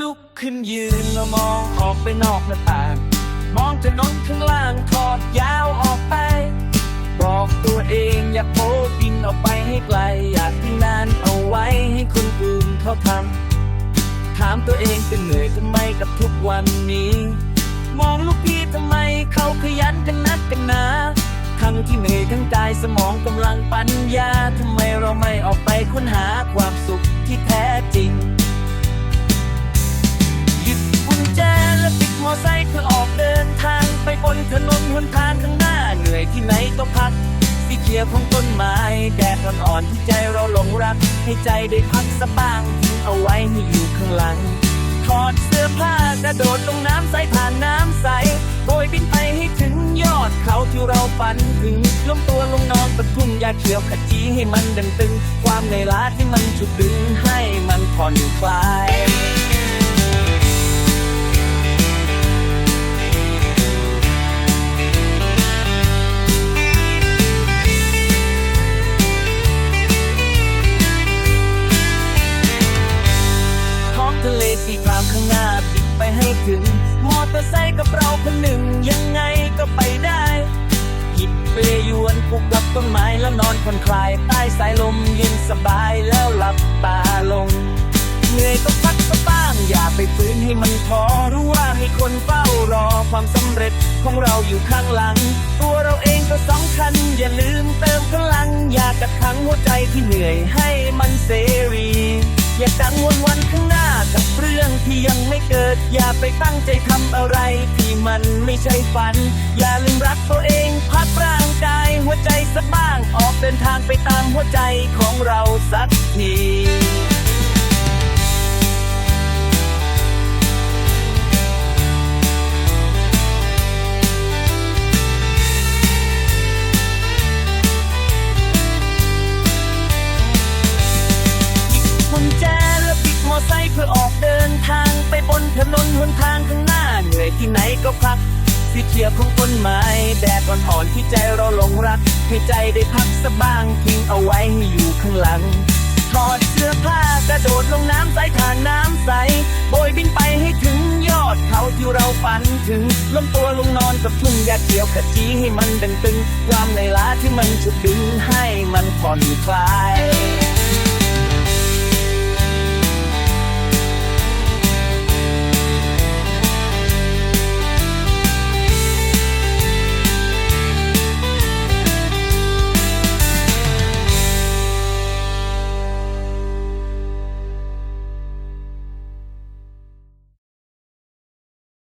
ลุกขึ้นยืนแล้วมองออกไปนอกหน้าต่าง มองถนนข้างล่างทอดยาวออกไป บอกตัวเองอย่าโผบินออกไปให้ไกล อยากที่นานเอาไว้ให้คนอื่นเขาทำถามตัวเองจะเหนื่อยทำไมกับทุกวันนี้ มองลูกพี่ทำไมเขาขยันกันนักกันหนาทั้งที่เหนื่อยทั้งกายสมองกำลังปัญญาทำไมเราไม่ออกไป ถนนหนทางข้างหน้าเหนื่อยที่ไหนก็พักสีเขียวของต้นไม้แดดอ่อนๆที่ใจเราหลงรัก ให้ใจได้พักสักบ้างทิ้งเอาไว้ให้อยู่ข้างหลังถอดเสื้อผ้ากระโดดลงน้ำใสผ่านน้ำใสโบยบินไปให้ถึงยอดเขาที่เราฝันถึงล้มตัวลงนอนตะทุ่งยาเขียวขจีให้มันดังตึง ความเหนื่อยล้าที่มันฉุดดึงให้มันผ่อนคลาย ให้ถึง มอเตอร์ไซค์กับเราคนหนึ่งยังไงก็ไปได้หยิบเปลยวนผูกกับต้นไม้แล้วนอนผ่อนคลาย ใต้สายลมเย็นสบายแล้วหลับตาลง เหนื่อยก็พักสักบ้างอย่าไปฝืนให้มันพอรู้ว่ามีคนเฝ้ารอความสำเร็จของเราอยู่ข้างหลัง ตัวเราเองก็สำคัญ อย่าลืมเติมพลัง อย่ากัดขังหัวใจที่เหนื่อยให้มันเสรี อย่ากังวลวันข้างหน้า ที่ยังไม่เกิด อย่าไปตั้งใจทำอะไร ที่มันไม่ใช่ฝัน อย่าลืมรักตัวเองพักร่างกายหัวใจสักบ้าง ออกเดินทางไปตามหัวใจของเราสักที ก็พักสีเขียวของต้นไม้ แดดอ่อนๆที่ใจเราหลงรัก ให้ใจได้พักสักบ้างทิ้งเอาไว้ให้อยู่ข้างหลัง ถอดเสื้อผ้ากระโดดลงน้ำใสผ่านน้ำใสโบยบินไปให้ถึงยอดเขาที่เราฝันถึงล้มตัวลงนอนกับทุ่งหญ้าเขียวขจีให้มันดังตึง ความในล้าที่มันฉุดดึงให้มันผ่อนคลาย